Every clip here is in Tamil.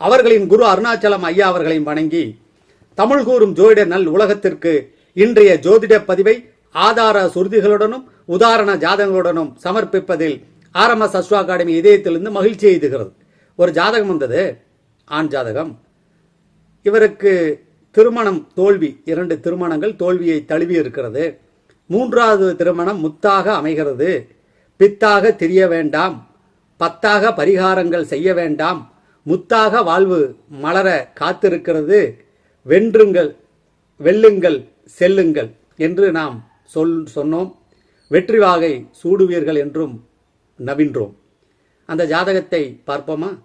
அவர்களின் குரு அருணாச்சலம் ஐயா அவர்களையும் வணங்கி தமிழ் கூறும் ஜோதிட நல் உலகத்திற்கு இன்றைய ஜோதிட பதிவை ஆதார சுருதிகளுடனும் உதாரண ஜாதகங்களுடனும் சமர்ப்பிப்பதில் ஆர்எம்எஸ் அஸ்ட்ரோ அகாடமி இதயத்திலிருந்து மகிழ்ச்சி எய்துகிறது. ஒரு ஜாதகம் வந்தது ஆண் ஜாதகம். இவருக்கு திருமணம் தோல்வி இரண்டு திருமணங்கள் தோல்வியை தழுவி இருக்கிறது. மூன்றாவது திருமணம் முத்தாக அமைகிறது. பித்தாக தெரிய வேண்டாம். பத்தாக பரிகாரங்கள் செய்ய வேண்டாம். முத்தாக வாழ்வு மலர காத்திருக்கிறது. வென்றுங்கள் வெல்லுங்கள் செல்லுங்கள் என்று நாம் சொல் சொன்னோம். வெற்றி வாகை சூடுவீர்கள் என்றும் நவின்றோம். அந்த ஜாதகத்தை பார்ப்போமா?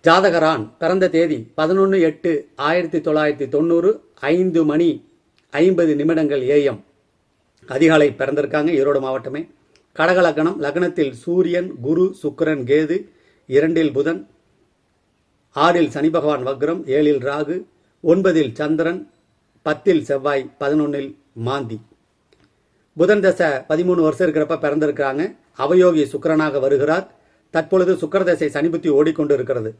ஜாதகரான் பிறந்த தேதி பதினொன்று எட்டு ஆயிரத்தி தொள்ளாயிரத்தி தொண்ணூறு ஐந்து மணி ஐம்பது நிமிடங்கள் ஏஎம் அதிகாலை பிறந்திருக்காங்க ஈரோடு மாவட்டமே. கடக லக்னம் லக்னத்தில் சூரியன் குரு சுக்கிரன் கேது இரண்டில் புதன் ஆறில் சனி பகவான் வக்ரம் ஏழில் ராகு ஒன்பதில் சந்திரன் பத்தில் செவ்வாய் பதினொன்னில் மாந்தி. புதன் தசை பதிமூணு வருஷம் இருக்கிறப்ப பிறந்திருக்கிறாங்க. அவயோகி சுக்கிரனாக வருகிறார். தற்பொழுது சுக்கர தசை சனிபுத்தி ஓடிக்கொண்டு இருக்கிறது.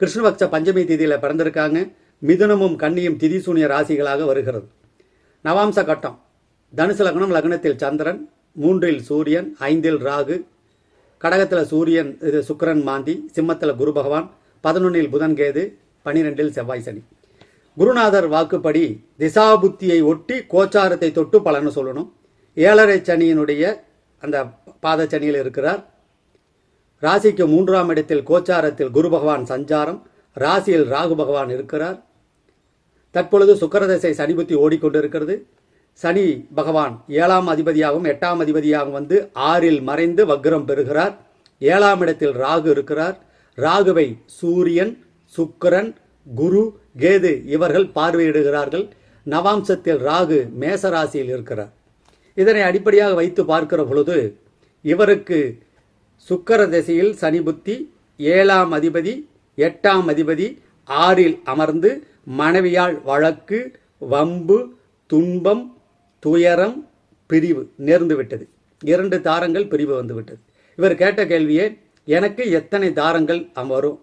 கிருஷ்ணபக்ச பஞ்சமி திதியில் பிறந்திருக்காங்க. மிதுனமும் கண்ணியும் திதிசூனிய ராசிகளாக வருகிறது. நவாம்ச கட்டம். தனுசு லக்னம் லக்னத்தில் சந்திரன் மூன்றில் சூரியன் ஐந்தில் ராகு. கடகத்தில் சூரியன் இது சுக்கிரன் மாந்தி. சிம்மத்தில் குரு பகவான். பதினொன்னில் புதன் கேது பனிரெண்டில் செவ்வாய் சனி. குருநாதர் வாக்குப்படி திசாபுத்தியை ஒட்டி கோச்சாரத்தை தொட்டு பலன்னு சொல்லணும். ஏழரை சனியினுடைய அந்த பாதச்சனியில் இருக்கிறார். ராசிக்கு மூன்றாம் இடத்தில் கோச்சாரத்தில் குரு பகவான் சஞ்சாரம். ராசியில் ராகு பகவான் இருக்கிறார். தற்பொழுது சுக்கரதசை சனி புத்தி ஓடிக்கொண்டிருக்கிறது. சனி பகவான் ஏழாம் அதிபதியாகவும் எட்டாம் அதிபதியாகவும் வந்து ஆறில் மறைந்து வக்ரம் பெறுகிறார். ஏழாம் இடத்தில் ராகு இருக்கிறார். ராகுவை சூரியன் சுக்கிரன் குரு கேது இவர்கள் பார்வையிடுகிறார்கள். நவாம்சத்தில் ராகு மேசராசியில் இருக்கிறார். இதனை அடிப்படையாக வைத்து பார்க்கிற பொழுது இவருக்கு சுக்கர திசையில் சனி புத்தி ஏழாம் அதிபதி எட்டாம் அதிபதி ஆறில் அமர்ந்து மனைவியால் வழக்கு வம்பு துன்பம் துயரம் பிரிவு நேர்ந்துவிட்டது இரண்டு தாரங்கள் பிரிவு வந்துவிட்டது இவர் கேட்ட கேள்வியே எனக்கு எத்தனை தாரங்கள் அம் வரும்?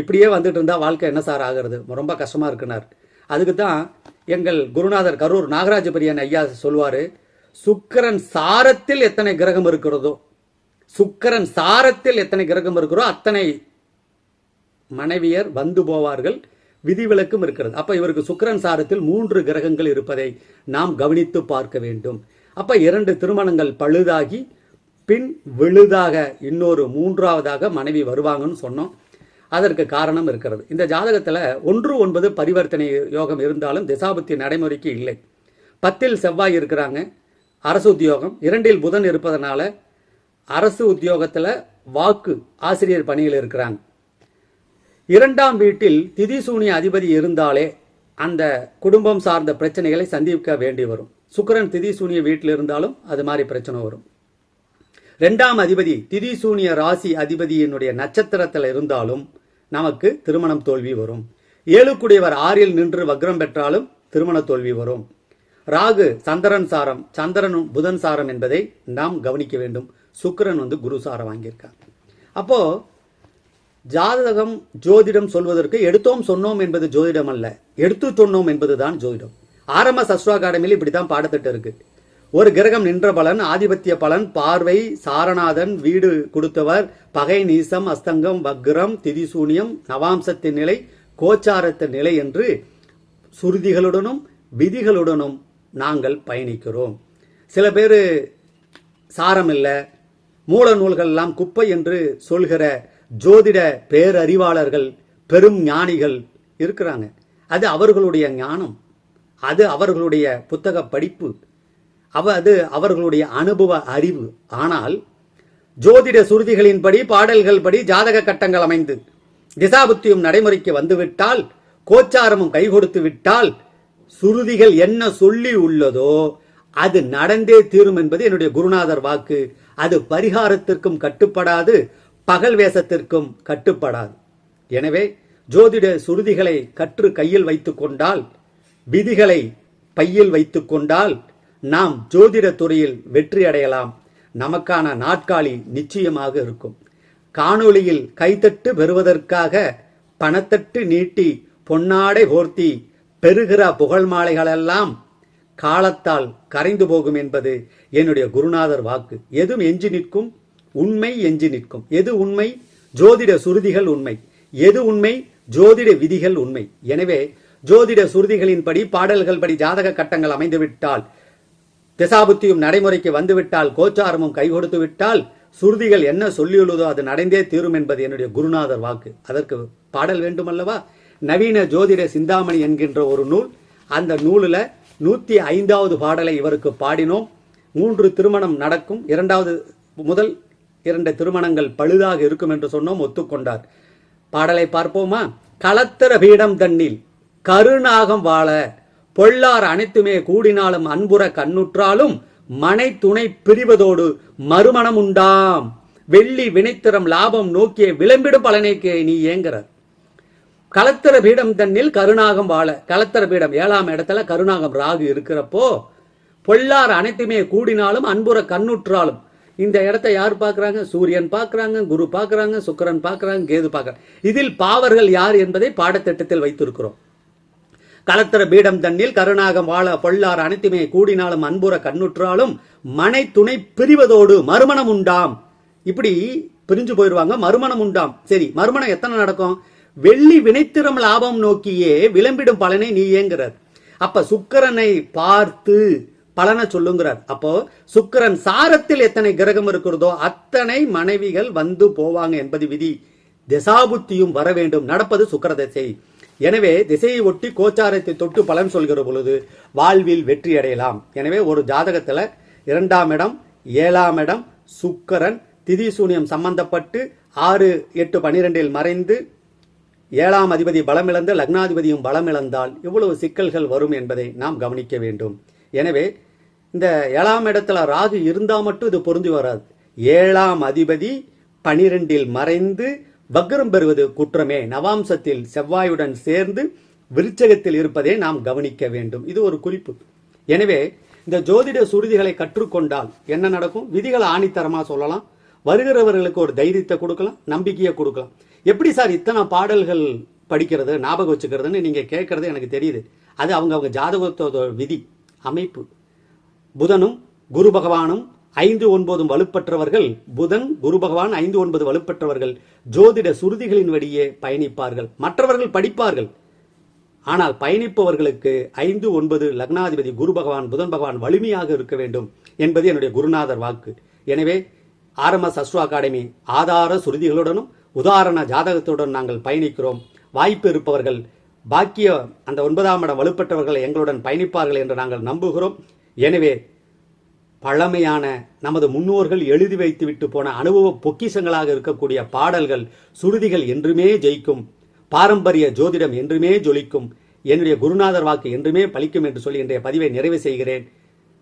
இப்படியே வந்துட்டு இருந்தால் வாழ்க்கை என்ன சார் ஆகிறது? ரொம்ப கஷ்டமாக இருக்குனார். அதுக்கு தான் எங்கள் குருநாதர் கரூர் நாகராஜ பெரியன் ஐயா சொல்வார் சுக்கரன் சாரத்தில் எத்தனை கிரகம் இருக்கிறதோ சுக்கரன் சாரத்தில் எத்தனை கிரகம் இருக்கிறோ அத்தனை மனைவியர் வந்து போவார்கள் விதிவிலக்கும் இருக்கிறது. அப்போ இவருக்கு சுக்கிரன் சாரத்தில் மூன்று கிரகங்கள் இருப்பதை நாம் கவனித்து பார்க்க வேண்டும். அப்போ இரண்டு திருமணங்கள் பழுதாகி பின் விழுதாக இன்னொரு மூன்றாவதாக மனைவி வருவாங்கன்னு சொன்னோம். அதற்கு காரணம் இருக்கிறது. இந்த ஜாதகத்தில் ஒன்று ஒன்பது பரிவர்த்தனை யோகம் இருந்தாலும் திசாபுத்தி நடைமுறைக்கு இல்லை. பத்தில் செவ்வாய் இருக்கிறாங்க அரசு உத்தியோகம். இரண்டில் புதன் இருப்பதனால அரசு உத்தியோகத்தில் வாக்கு ஆசிரியர் பணியில் இருக்கிறாங்க. இரண்டாம் வீட்டில் திதிசூனிய அதிபதி இருந்தாலே அந்த குடும்பம் சார்ந்த பிரச்சனைகளை சந்திக்க வேண்டி வரும். சுக்கிரன் திதிசூனிய வீட்டில் இருந்தாலும் அது மாதிரி பிரச்சனை வரும். ரெண்டாம் அதிபதி திரிசூனிய ராசி அதிபதியினுடைய நட்சத்திரத்தில் இருந்தாலும் நமக்கு திருமணம் தோல்வி வரும். ஏழுக்குடையவர் ஆறில் நின்று வக்ரம் பெற்றாலும் திருமண தோல்வி வரும். ராகு சந்திரன் சாரம் சந்திரனும் புதன் சாரம் என்பதை நாம் கவனிக்க வேண்டும். சுக்கரன் வந்து குரு சாரம் வாங்கியிருக்கார். அப்போ ஜாதகம் ஜோதிடம் சொல்வதற்கு எடுத்தோம் சொன்னோம் என்பது ஜோதிடம் அல்ல. எடுத்து சொன்னோம் என்பதுதான் ஜோதிடம். ஆரம்ப சஸ்ட்ரோ அகாடமியில் இப்படி தான் பாடத்திட்டம் இருக்குது ஒரு கிரகம் நின்ற பலன் ஆதிபத்திய பலன் பார்வை சாரநாதன் வீடு கொடுத்தவர் பகை நீசம் அஸ்தங்கம் வக்ரம் திதிசூனியம் நவாம்சத்தின் நிலை கோச்சாரத்தின் நிலை என்று சுருதிகளுடனும் விதிகளுடனும் நாங்கள் பயணிக்கிறோம். சில பேர் சாரம் இல்லை மூல நூல்கள் எல்லாம் குப்பை என்று சொல்கிற ஜோதிட பேரறிவாளர்கள் பெரும் ஞானிகள் இருக்கிறாங்க. அது அவர்களுடைய ஞானம். அது அவர்களுடைய புத்தக படிப்பு. அவ அது அவர்களுடைய அனுபவ அறிவு. ஆனால் ஜோதிட சுருதிகளின்படி பாடல்கள் படி ஜாதக கட்டங்கள் அமைந்து திசாபுத்தியும் நடைமுறைக்கு வந்துவிட்டால் கோச்சாரமும் கை கொடுத்து விட்டால் சுருதிகள் என்ன சொல்லி உள்ளதோ அது நடந்தே தீரும் என்பது என்னுடைய குருநாதர் வாக்கு. அது பரிகாரத்திற்கும் கட்டுப்படாது பகல் வேஷத்திற்கும் கட்டுப்படாது. எனவே ஜோதிட சுருதிகளை கற்று கையில் வைத்து கொண்டால் விதிகளை பையில் வைத்து கொண்டால் நாம் ஜோதிட துறையில் வெற்றி அடையலாம் நமக்கான நாட்காலி நிச்சயமாக இருக்கும். காணொளியில் கைத்தட்டு பெறுவதற்காக பணத்தட்டு நீட்டி பொன்னாடை போர்த்தி பெறுகிற புகழ் மாலைகளெல்லாம் காலத்தால் கரைந்து போகும் என்பது என்னுடைய குருநாதர் வாக்கு. எதுவும் எஞ்சி நிற்கும்? உண்மை எஞ்சி நிற்கும். எது உண்மை? ஜோதிட சுருதிகள் உண்மை. எது உண்மை? ஜோதிட விதிகள் உண்மை. எனவே ஜோதிட சுருதிகளின்படி பாடல்கள் படி ஜாதக கட்டங்கள் அமைந்துவிட்டால் திசாபுத்தியும் நடைமுறைக்கு வந்துவிட்டால் கோச்சாரமும் கை கொடுத்து விட்டால் சுருதிகள் என்ன சொல்லியுள்ளதோ அது நடந்தே தீரும் என்பது என்னுடைய குருநாதர் வாக்கு. அதற்கு பாடல் வேண்டுமல்லவா? நவீன ஜோதிட சிந்தாமணி என்கின்ற ஒரு நூல். அந்த நூலில் நூற்றி ஐந்தாவது பாடலை இவருக்கு பாடினோம். மூன்று திருமணம் நடக்கும். இரண்டாவது முதல் இரண்டு திருமணங்கள் பழுதாக இருக்கும் என்று சொன்னோம். ஒத்துக்கொண்டார். பாடலை பார்ப்போமா? களத்திர பீடம் தன்னில் கருநாகம் வாழ பொள்ளார் அனைத்துமே கூடினாலும் அன்புற கண்ணுற்றாலும் மனை துணை பிரிவதோடு மறுமணம் உண்டாம் வெள்ளி வினைத்திறம் லாபம் நோக்கிய விளம்பிடும் பலனைக்கு நீ ஏங்குறார் களத்திர பீடம் தன்னில் கருணாகம் வாழ களத்திர பீடம் ஏழாம் இடத்துல கருணாகம் ராகு இருக்கிறப்போ பொள்ளார் அனைத்துமே கூடினாலும் அன்புற கண்ணுற்றாலும் இந்த இடத்த யார் பார்க்குறாங்க? சூரியன் பார்க்குறாங்க குரு பார்க்குறாங்க சுக்கரன் பார்க்குறாங்க கேது பார்க்குறாங்க. இதில் பாவர்கள் யார் என்பதை பாடத்திட்டத்தில் வைத்திருக்கிறோம். கலத்திர பீடம் தண்ணில் கருணாகம் வாழ பொள்ளார் அனைத்துமே கூடினாலும் அன்புற கண்ணுற்றாலும் மனை துணை பிரிவதோடு மறுமணம் உண்டாம். இப்படி பிரிஞ்சு போயிடுவாங்க மறுமணம் உண்டாம். சரி மறுமணம் எத்தனை நடக்கும்? வெள்ளி வினைத்திறம் லாபம் நோக்கியே விளம்பிடும் பலனை நீ ஏங்குறார் அப்ப சுக்கிரனை பார்த்து பலனை சொல்லுங்கிறார். அப்போ சுக்கிரன் சாரத்தில் எத்தனை கிரகம் இருக்கிறதோ அத்தனை மனைவிகள் வந்து போவாங்க என்பது விதி. திசாபுத்தியும் வர வேண்டும். நடப்பது சுக்கர திசை எனவே திசையை ஒட்டி கோச்சாரத்தை தொட்டு பலன் சொல்கிற பொழுது வாழ்வில் வெற்றி அடையலாம். எனவே ஒரு ஜாதகத்தில் இரண்டாம் இடம் ஏழாம் இடம் சுக்கரன் திதி சூனியம் சம்பந்தப்பட்டு ஆறு எட்டு பனிரெண்டில் மறைந்து ஏழாம் அதிபதி பலமிழந்து லக்னாதிபதியும் பலமிழந்தால் இவ்வளவு சிக்கல்கள் வரும் என்பதை நாம் கவனிக்க வேண்டும். எனவே இந்த ஏழாம் இடத்துல ராகு இருந்தால் மட்டும் இது பொருந்தி வராது. ஏழாம் அதிபதி பனிரெண்டில் மறைந்து வக்ரம் பெறுவது குற்றமே. நவாம்சத்தில் செவ்வாயுடன் சேர்ந்து விருச்சகத்தில் இருப்பதை நாம் கவனிக்க வேண்டும். இது ஒரு குறிப்பு. எனவே இந்த ஜோதிட சுருதிகளை கற்றுக்கொண்டால் என்ன நடக்கும்? விதிகளை ஆணித்தரமாக சொல்லலாம். வருகிறவர்களுக்கு ஒரு தைரியத்தை கொடுக்கலாம். நம்பிக்கையை கொடுக்கலாம். எப்படி சார் இத்தனை பாடல்கள் படிக்கிறது ஞாபகம் வச்சுக்கிறதுன்னு நீங்கள் கேட்கறது எனக்கு தெரியுது. அது அவங்க அவங்க ஜாதகத்தோட விதி அமைப்பு. புதனும் குரு பகவானும் ஐந்து ஒன்பதும் வலுப்பெற்றவர்கள் புதன் குரு பகவான் ஐந்து ஒன்பது வலுப்பெற்றவர்கள் ஜோதிட சுருதிகளின் வழியே பயணிப்பார்கள். மற்றவர்கள் படிப்பார்கள். ஆனால் பயணிப்பவர்களுக்கு ஐந்து ஒன்பது லக்னாதிபதி குரு பகவான் புதன் பகவான் வலிமையாக இருக்க வேண்டும் என்பது என்னுடைய குருநாதர் வாக்கு. எனவே ஆர்எம்எஸ் அஸ்ரோ அகாடமி ஆதார சுருதிகளுடனும் உதாரண ஜாதகத்துடன் நாங்கள் பயணிக்கிறோம். வாய்ப்பு இருப்பவர்கள் பாக்கிய அந்த ஒன்பதாம் இடம் வலுப்பெற்றவர்கள் எங்களுடன் பயணிப்பார்கள் என்று நாங்கள் நம்புகிறோம். எனவே பழமையான நமது முன்னோர்கள் எழுதி வைத்துவிட்டு போன அனுபவ பொக்கிஷங்களாக இருக்கக்கூடிய பாடல்கள் சுருதிகள் என்றுமே ஜெயிக்கும். பாரம்பரிய ஜோதிடம் என்றுமே ஜொலிக்கும். என்னுடைய குருநாதர் வாக்கு என்றுமே பலிக்கும் என்று சொல்லி இன்றைய பதிவை நிறைவு செய்கிறேன்.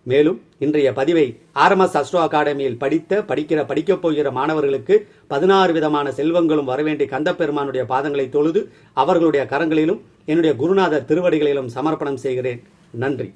மேலும் இன்றைய பதிவை ஆர்எம்எஸ் அஸ்ட்ரோ அகாடமியில் படித்த படிக்கிற படிக்கப் போகிற மாணவர்களுக்கு பதினாறு விதமான செல்வங்களும் வரவேண்டிய கந்தப்பெருமானுடைய பாதங்களை தொழுது அவர்களுடைய கரங்களிலும் என்னுடைய குருநாதர் திருவடிகளிலும் சமர்ப்பணம் செய்கிறேன். நன்றி.